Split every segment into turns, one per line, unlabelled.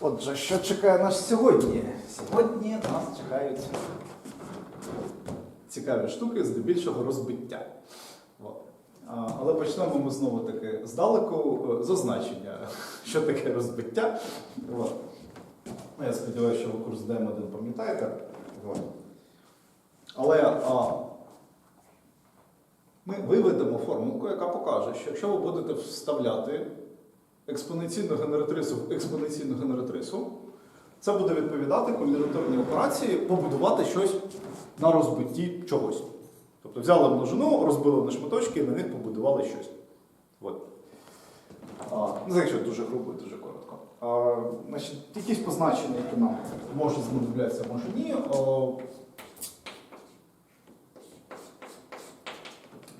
Отже, що чекає нас сьогодні? Сьогодні нас чекають цікаві штуки, здебільшого розбиття. Але почнемо ми знову таки здалеку е, з означення, що таке розбиття. Ну, Я сподіваюся, що ви курс ДМ1 пам'ятаєте. Але а, ми виведемо формулку, яка покаже, що якщо ви будете вставляти експоненційну генератрису в експоненційну генератрису, це буде відповідати комбінаторній операції побудувати щось на розбитті чогось. Тобто взяли множину, розбили на шматочки і на них побудували щось. А, ну, якщо дуже грубо і дуже коротко. А, значить, якісь позначення, які нам можуть знадоблятися, може ні.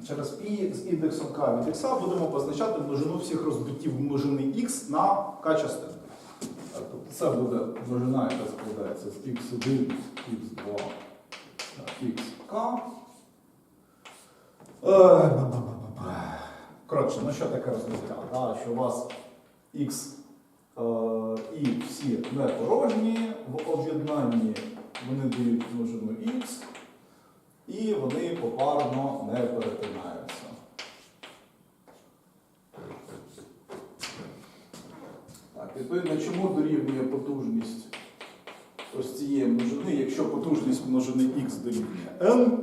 Через π з індексом k від x будемо позначати множину всіх розбиттів множини x на k частин. Тобто це буде множина, яка складається з x1, x2, xk. Коротше, ну що таке розбиття? Що у вас x е, і всі не порожні, в об'єднанні вони дають множину x, і вони попарно не перетинаються. Так, відповідно, чому дорівнює потужність ось цієї множини, якщо потужність множини x дорівнює n,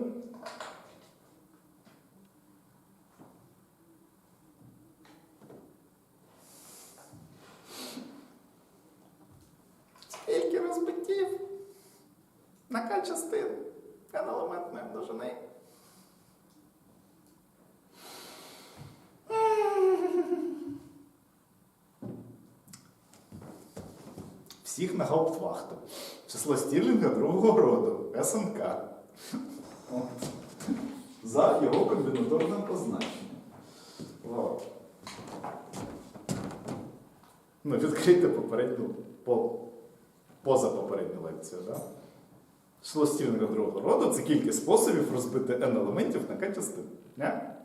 Скільки розбиттів? На К частин n-елементної? Всіх на гауптвахту. Число Стірлінга другого роду СНК. От. За його комбінаторним позначенням. Ну, відкрийте попередню, по, поза попередню лекцію, так? Да? Стірлінга другого роду це кількість способів розбити n елементів на k частин. Не?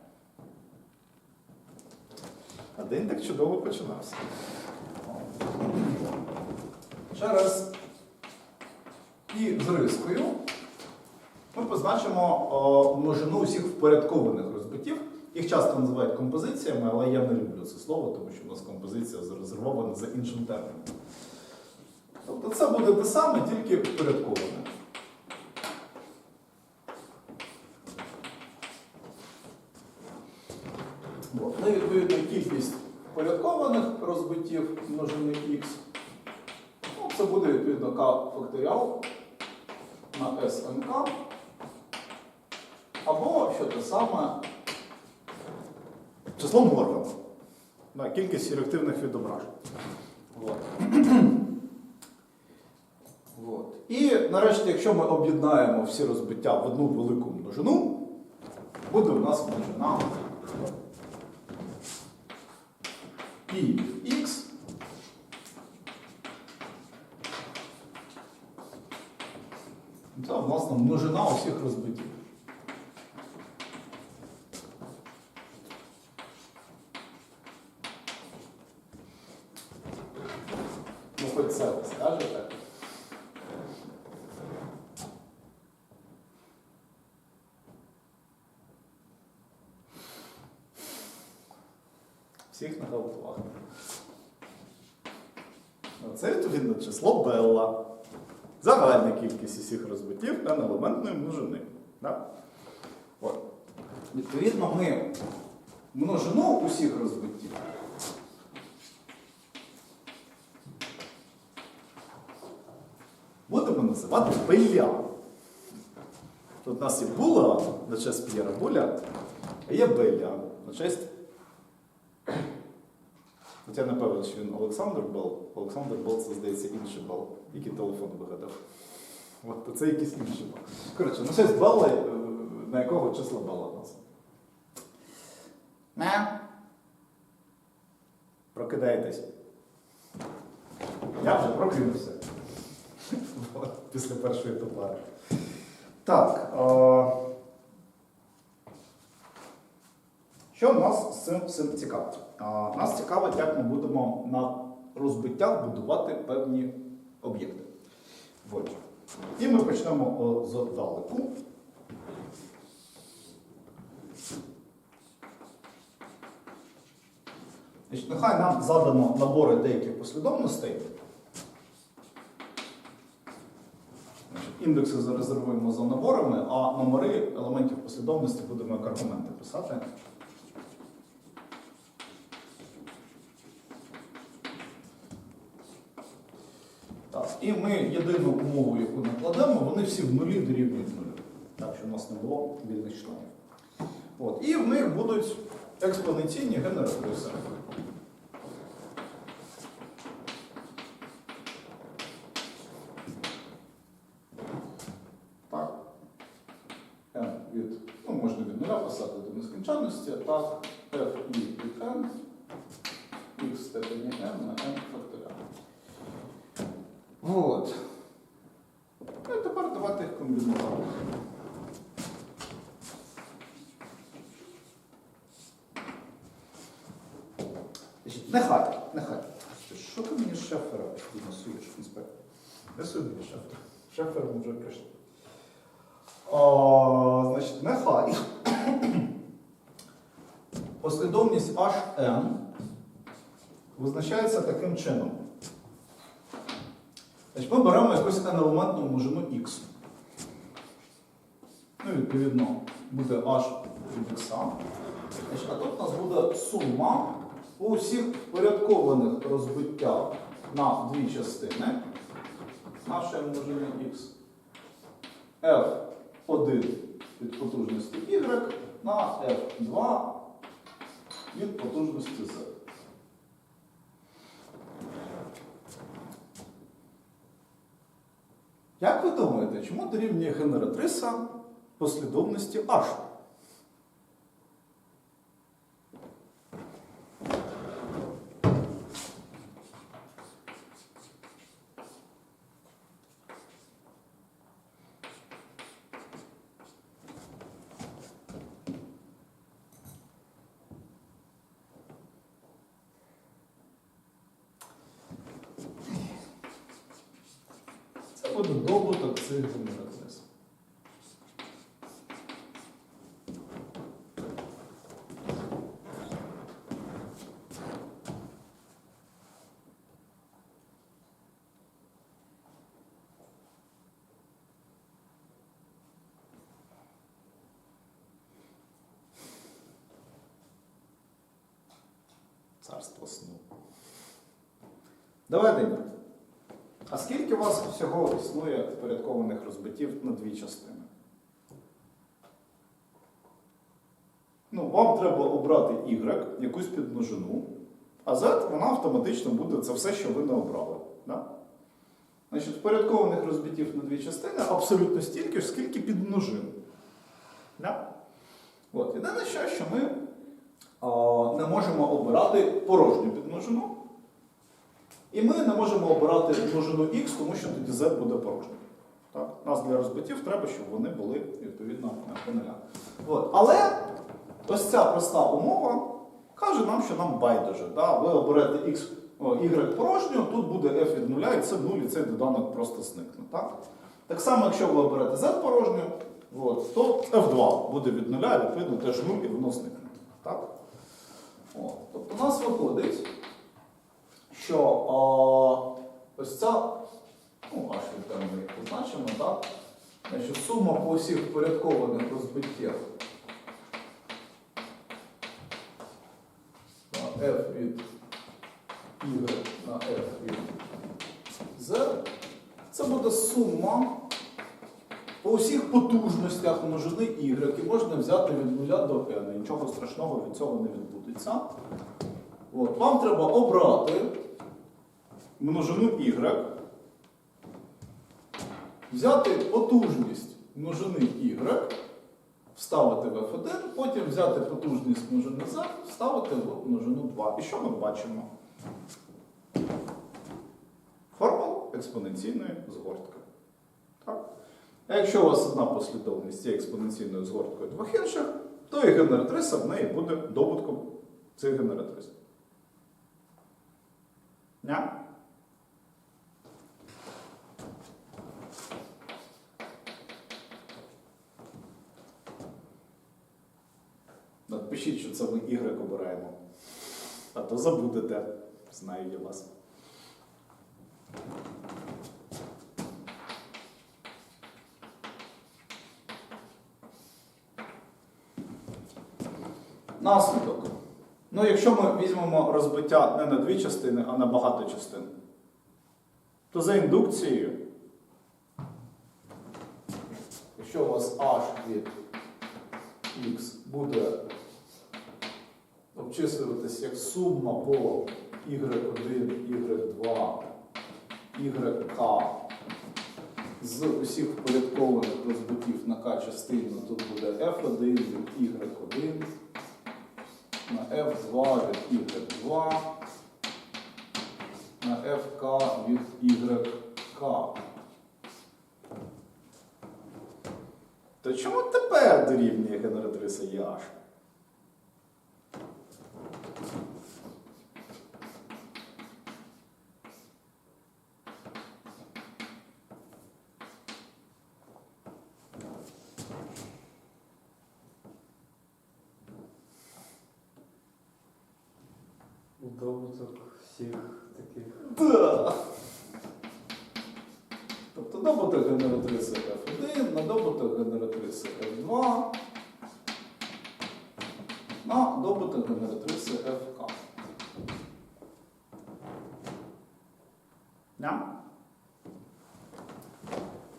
А день так чудово починався. Через і з рискою ми позначимо о, множину усіх впорядкованих розбиттів. Їх часто називають композиціями, але я не люблю це слово, тому що у нас композиція зарезервована за іншим терміном. Тобто це буде те саме, тільки впорядковане. От. Ну, і відповідно кількість впорядкованих розбиттів множини х. Ну, це буде відповідно k факторіал на SNK. Або що те саме число Моргана. На кількість реактивних відображень. От. От. І нарешті, якщо ми об'єднаємо всі розбиття в одну велику множину, буде у нас множина і х Це, власне, множина усіх розбиттів. Ну, хоч це ви скажете. Всіх на галтувах. Це відповідно число Белла. Загальна кількість усіх розбиттів n-елементної множини. Да? От. Відповідно, ми множину усіх розбиттів будемо називати Белля. Тут у нас є була на честь П'єра Буля, а є Белля на честь. Хоча я не певен, що він Олександр Бел. Олександр Бел це, здається, інший Бел, який телефон вигадав. От, це якийсь інший Бел. Коротше, на честь Белла, е, на якого число Белла нас. Не. Прокидаєтесь. Я вже прокинувся. Після першої топари. Так. Е... Що нас з цим всім цікавить? А, Нас цікавить, як ми будемо на розбиттях будувати певні об'єкти. От. І ми почнемо здалеку. Значить, нехай нам задано набори деяких послідовностей. Індекси зарезервуємо за наборами, а номери елементів послідовності будемо як аргументи писати. Так, і ми єдину умову, яку накладемо, вони всі в нулі дорівнюють нулю. Так, щоб у нас не було вільних членів. От. І в них будуть експоненційні генератриси. Так. n від, ну, можна від нуля писати до нескінченності, так, f і від n, x в степені n на n факторіал. Вот. Ну і тепер давайте їх комбінувати. Значить, Нехай, нехай. Що ти мені шефера насуєш, інспектор? Не суди мені шефера. Шефером вже прийшли. О, значить, нехай. Послідовність HN визначається таким чином. Значить, ми беремо якусь n-елементну множину x. Ну, відповідно, буде h від x. А тут у нас буде сума усіх впорядкованих розбиття на дві частини нашої множини x. f1 від потужності y на f2 від потужності z. Як ви думаєте, чому дорівнює генератриса послідовності H? Це буде добуток цих генератрис. Царство сну. Давайте. далі. А скільки у вас всього існує впорядкованих розбиттів на дві частини? Ну, треба обрати Y, якусь підмножину, а Z вона автоматично буде це все, що ви не обрали. Да? Значить, впорядкованих розбиттів на дві частини абсолютно стільки ж, скільки підмножин. Да? От. Єдине ще, що ми а, не можемо обирати порожню підмножину. І ми не можемо обирати множину x, тому що тоді z буде порожнім. Так? Нас для розбиттів треба, щоб вони були відповідно по нулях. От. Але ось ця проста умова каже нам, що нам байдуже. Да? Ви оберете x, y порожню, тут буде f від нуля, і це 0, і цей доданок просто зникне. Так? так само, якщо ви оберете z порожню, от, то f2 буде від нуля, і відповідно теж 0, і воно зникне. Так? От. Тобто у нас виходить що о, ось ця, ну, аж ми їх позначимо, так? Значить, сума по усіх впорядкованих розбиттях на f від y на f від z, це буде сума по усіх потужностях множини y, і можна взяти від 0 до n. Нічого страшного від цього не відбудеться. От, вам треба обрати множину y, взяти потужність множини y, вставити в f1, потім взяти потужність множини z, вставити в множину 2. І що ми бачимо? Формула експоненційної згортки. Так? А якщо у вас одна послідовність є експоненційною згорткою двох інших, то і генератриса в неї буде добутком цих генератрис. Не? Напишіть, що це ми Y обираємо. А то забудете. Знаю я вас. Наслідок. Ну, якщо ми візьмемо розбиття не на дві частини, а на багато частин, то за індукцією, якщо у вас h від x буде обчислюватись як сума по y1, y2, yk з усіх впорядкованих розбиттів на k частину, тут буде f1 від y1 на f2 від y2 на fk від yk. То чому тепер дорівнює генератриса Яш?
Добуток всіх таких.
Да. Тобто добуток генератриси F1 на добуток генератриси F2 на добуток генератриси FK. Yeah.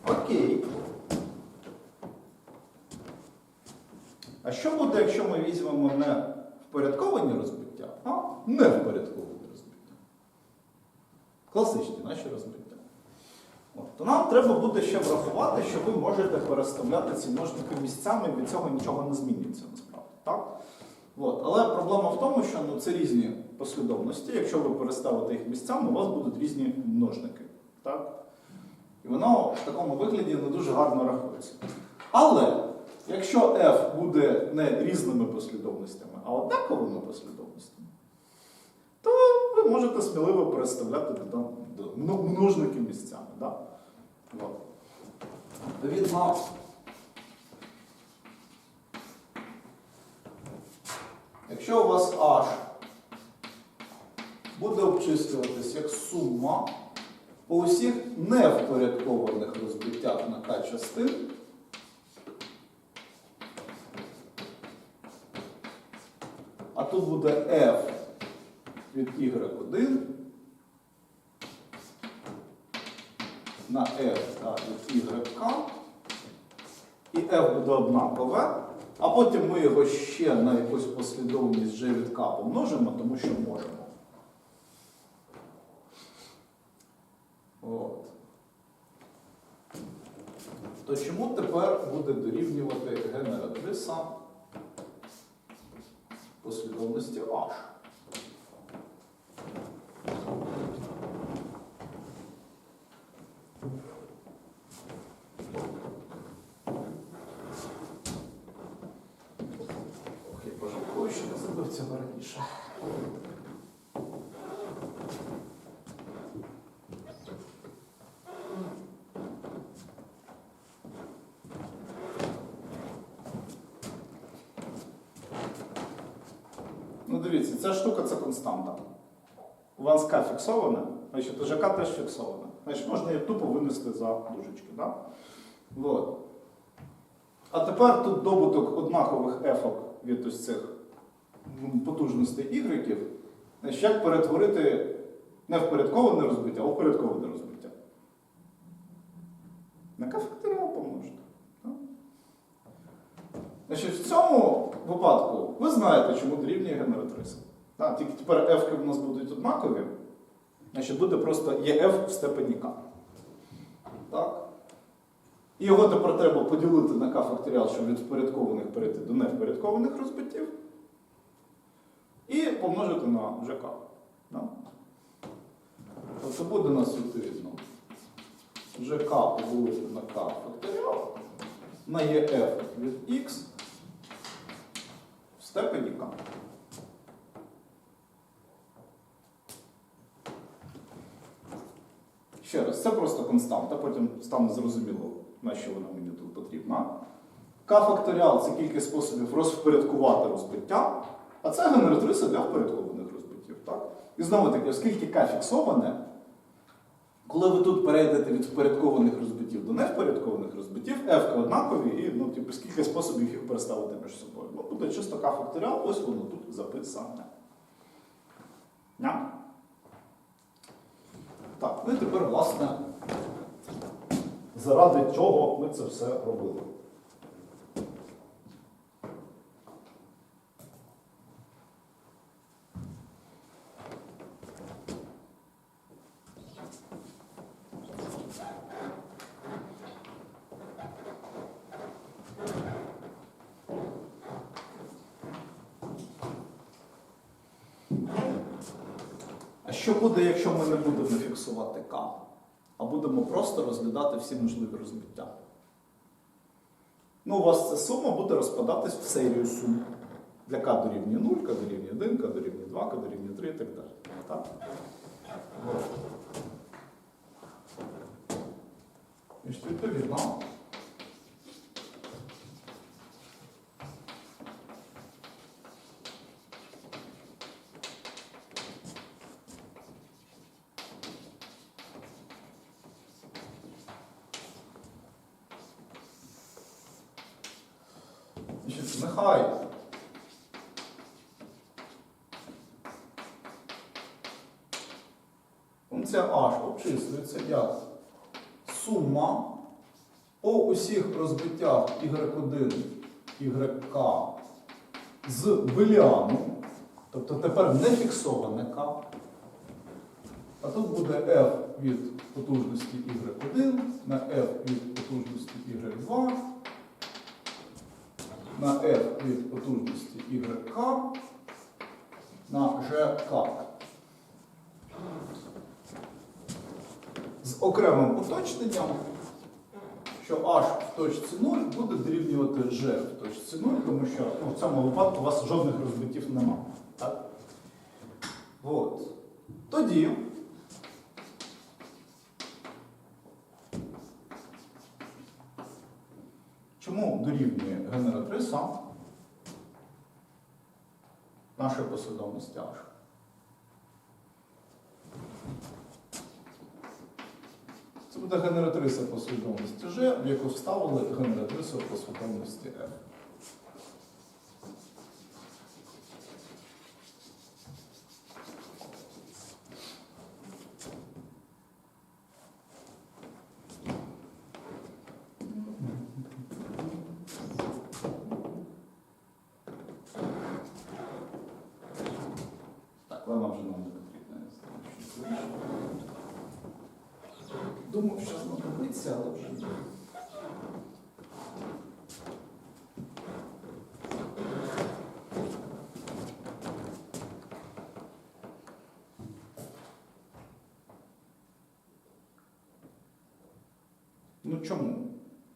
Окей. А що буде, якщо ми візьмемо не впорядковані розбиття, а не впорядковані розбиття? Класичні наші розбиття. От, то нам треба буде ще врахувати, що ви можете переставляти ці множники місцями, від цього нічого не змінюється насправді. Так? От. Але проблема в тому, що ну, це різні послідовності. Якщо ви переставите їх місцями, у вас будуть різні множники. Так? І воно в такому вигляді не дуже гарно рахується. Але якщо f буде не різними послідовностями, а однаковими послідовностями, то ви можете сміливо переставляти до- множники місцями. От. Відповідно, якщо у вас h буде обчислюватись як сума по усіх невпорядкованих розбиттях на k частин, а тут буде f від y1 на f від y, і f буде однакове, а потім ми його ще на якусь послідовність g від k помножимо, тому що можемо. От. То чому тепер буде дорівнювати генератриса послідовності H? Ох, я пожалкую, що не зробив цього раніше. Ну дивіться, ця штука це константа. У вас К фіксована, значить ЖК теж фіксована. Значить, можна її тупо винести за дужечки. Да? Вот. А тепер тут добуток однакових ефок від ось цих потужностей Y. Значить, як перетворити не впорядковане розбиття, а упорядковане розбиття? На К факторіал помножити. Значить, в цьому випадку ви знаєте, чому дорівнює генератриса. Так, тільки тепер f в нас будуть однакові. Значить, буде просто EF в степені k. Так? І його тепер треба поділити на k факторіал, щоб від впорядкованих перейти до невпорядкованих розбиттів. І помножити на ЖК. Да? Тобто буде у нас відповідно ЖК поділити на k факторіал на EF від x степені. Ще раз, це просто константа, потім стане зрозуміло, на що вона мені тут потрібна. К факторіал це кількість способів розпорядкувати розбиття, а це генератриса для впорядкованих розбиттів. Так? І знову таки, оскільки К фіксоване, коли ви тут перейдете від впорядкованих розбиттів до невпорядкованих розбиттів, f однакові, і ну, типу, скільки способів їх переставити між собою. Ну, буде чисто К факторіал, ось воно тут записане. Ням? Так, ну і тепер, власне, заради чого ми це все робили. А що буде, якщо ми не будемо фіксувати К, а будемо просто розглядати всі можливі розбиття? Ну, у вас ця сума буде розпадатись в серію сум. Для К дорівнює 0, К дорівнює 1, К дорівнює 2, К дорівнює 3 і так далі. Так? Відповідно. Значить, нехай функція h обчислюється як сума по усіх розбиттях y1, yk з беліану, тобто тепер не фіксоване k, а тут буде f від потужності y1 на f від потужності y2 на f від потужності YK на GK. Окремим уточненням, що h в точці 0 буде дорівнювати g в точці 0, тому що ну, в цьому випадку у вас жодних розбиттів немає. Так? От. Тоді Чому дорівнює генератриса нашої послідовності H? Це буде генератриса послідовності G, в яку вставили генератрису послідовності F. Так, вона вже нам не потрібна. я знаю, що це. Думав, що знадобиться, але вже ні. Ну чому?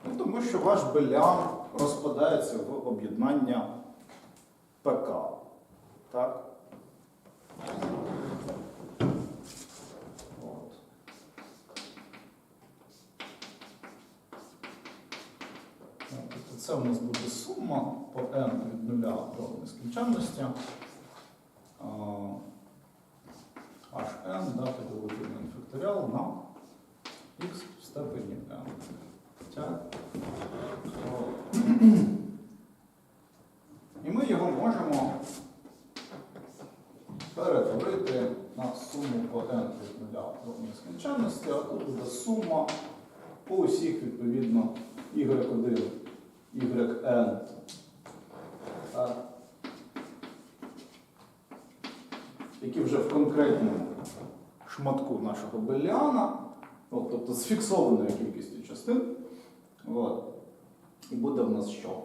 Ну, тому що ваш белян розпадається в об'єднання ПК. Так? От. Ну, тобто Це у нас буде сума по n від 0 до нескінченності. А, Hn дати поділити на факторіал на x в степені n. Так. От. І ми його можемо перетворити на суму по n від 0 до нескінченності, а тут буде сума по усіх, відповідно, y1, yn. Які вже в конкретному шматку нашого беліана, от, тобто з фіксованою кількістю частин. І буде в нас що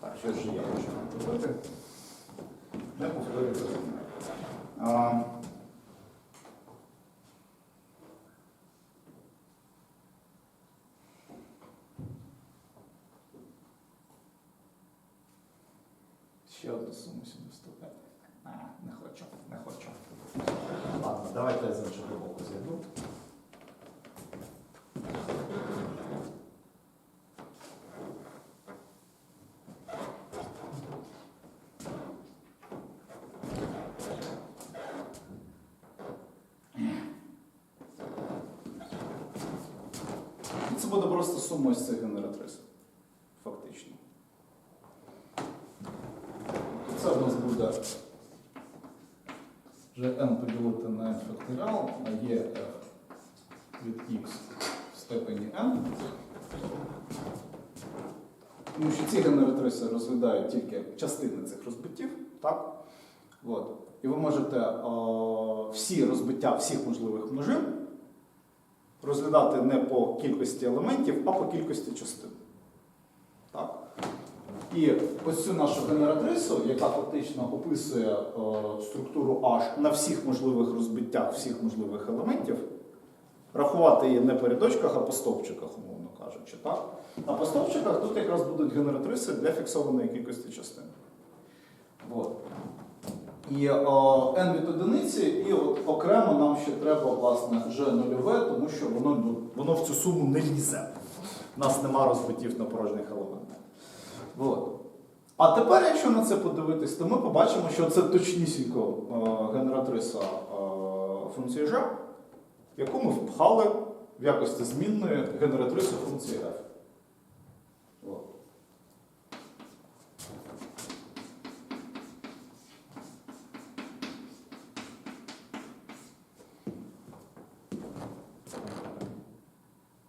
Так, що ж я хочу робити? Не повторюю. А, Ще одну суму сюди вступити. А, не хочу, не хочу. Ладно, давайте я з іншого боку зайду. Це буде просто сума з цих генератрисів. Фактично. Це в нас буде вже n поділити на n факторіал, а є від x в степені n. Тому що ці генератриси розглядають тільки частини цих розбиттів, так? От. І ви можете о, всі розбиття всіх можливих множин розглядати не по кількості елементів, а по кількості частин. Так? І ось цю нашу генератрису, яка фактично описує е, структуру H на всіх можливих розбиттях всіх можливих елементів, рахувати її не по рядочках, а по стовпчиках, умовно кажучи. Так? А по стовпчиках тут якраз будуть генератриси для фіксованої кількості частин. От. І е, n від одиниці, і от окремо нам ще треба власне g нульове, тому що воно, ну, воно в цю суму не лізе. У нас нема розбиттів на порожніх елементах. От. А тепер, якщо на це подивитись, то ми побачимо, що це точнісінько е, генератриса е, функції g, яку ми впхали в якості змінної генератриси функції f. От.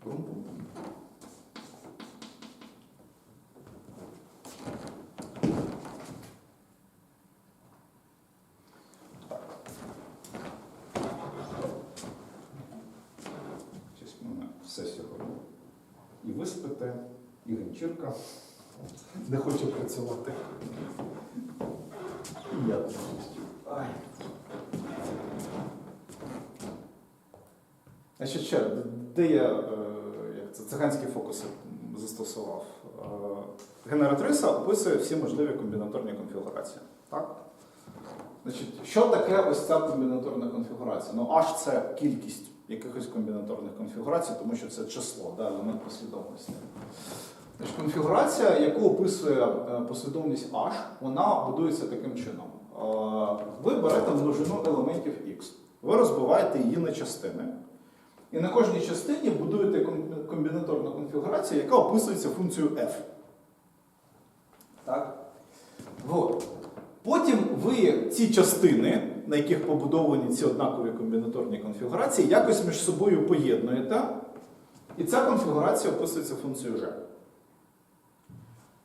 Брум-бум-бум. Щось в мене все сьогодні. І виспите, і ганчірка не хоче працювати. І я повністю. Ай. Значить, ще, де- де я е, як це, циганські фокуси застосував? Е, Генератриса описує всі можливі комбінаторні конфігурації. Так? Значить, що таке ось ця комбінаторна конфігурація? Ну, аж це кількість якихось комбінаторних конфігурацій, тому що це число, да, елемент послідовності. Значить, конфігурація, яку описує е, послідовність H, вона будується таким чином. Е, Ви берете множину елементів X, ви розбиваєте її на частини. І на кожній частині будуєте комбінаторну конфігурацію, яка описується функцією f. Так? Вот. Потім ви ці частини, на яких побудовані ці однакові комбінаторні конфігурації, якось між собою поєднуєте. І ця конфігурація описується функцією g.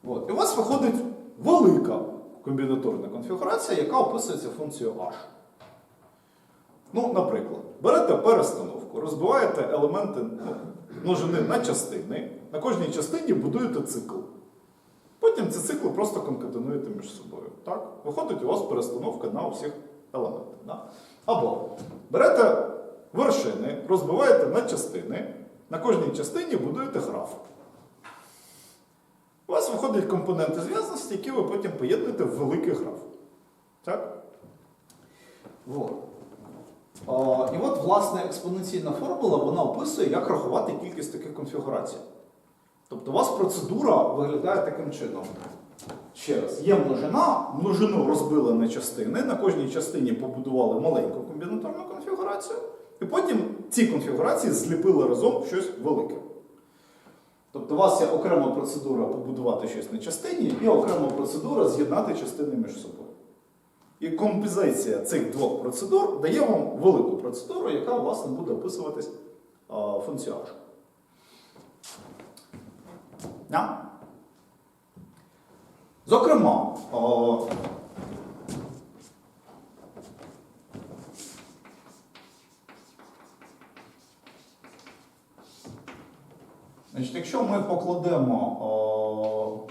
От. І у вас виходить велика комбінаторна конфігурація, яка описується функцією h. Ну, наприклад, берете перестановку, розбиваєте елементи ну, множини на частини, на кожній частині будуєте цикл. Потім ці цикли просто конкатенуєте між собою. Так? Виходить у вас перестановка на усіх елементах. Да? Або берете вершини, розбиваєте на частини, на кожній частині будуєте граф. У вас виходять компоненти зв'язаності, які ви потім поєднуєте в великий граф. Так? Вот. О, і от, власне, експоненційна формула вона описує, як рахувати кількість таких конфігурацій. Тобто у вас процедура виглядає таким чином. Ще раз, є множина, множину розбили на частини, на кожній частині побудували маленьку комбінаторну конфігурацію, і потім ці конфігурації зліпили разом щось велике. Тобто у вас є окрема процедура побудувати щось на частині і окрема процедура з'єднати частини між собою. І композиція цих двох процедур дає вам велику процедуру, яка власне буде описуватись. Да? Зокрема, о, значить, якщо ми покладемо о,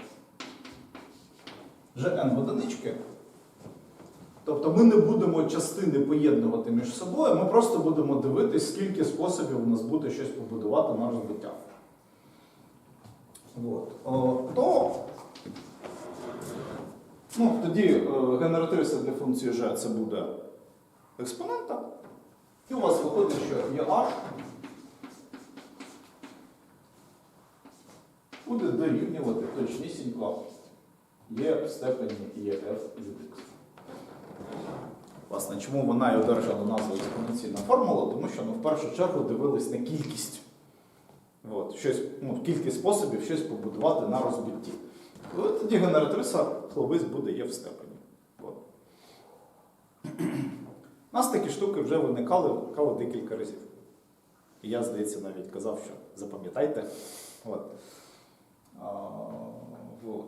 GN в одинички, тобто ми не будемо частини поєднувати між собою, ми просто будемо дивитись, скільки способів у нас буде щось побудувати на розбиття. От. То Ну, тоді е, генератриса для функції g це буде експонента. І у вас виходить, що є h буде дорівнювати точнісінько є в степені ЄФ від x. Власне, чому вона і одержала назву експоненційна формула? Тому що ну, в першу чергу дивились на кількість. От, щось, ну, кількість способів щось побудувати на розбитті. Тоді генератриса хлопець буде є в степені. От. У нас такі штуки вже виникали, виникали декілька разів. І я, здається, навіть казав, що запам'ятайте. От. А, от.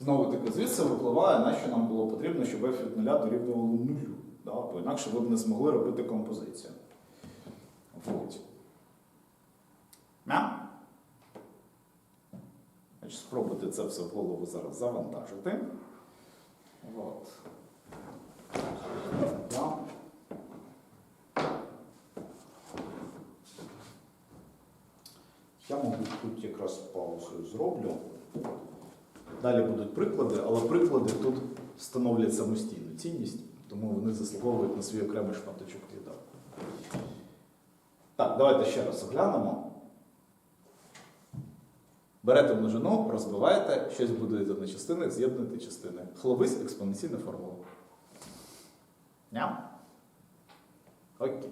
Знову таки, звідси випливає, на що нам було потрібно, щоб f від нуля дорівнювало нулю. Да? Бо інакше ви б не змогли робити композицію. От. Мя? Спробуйте це все в голову зараз завантажити. От. Я, мабуть, тут якраз паузу зроблю. Далі будуть приклади, але приклади тут становлять самостійну цінність, тому вони заслуговують на свій окремий шматочок відео. Так, давайте ще раз оглянемо. Берете множину, розбиваєте, щось будуєте на частини, з'єднуєте частини. Хловись експоненційна формула. Ням. Окей.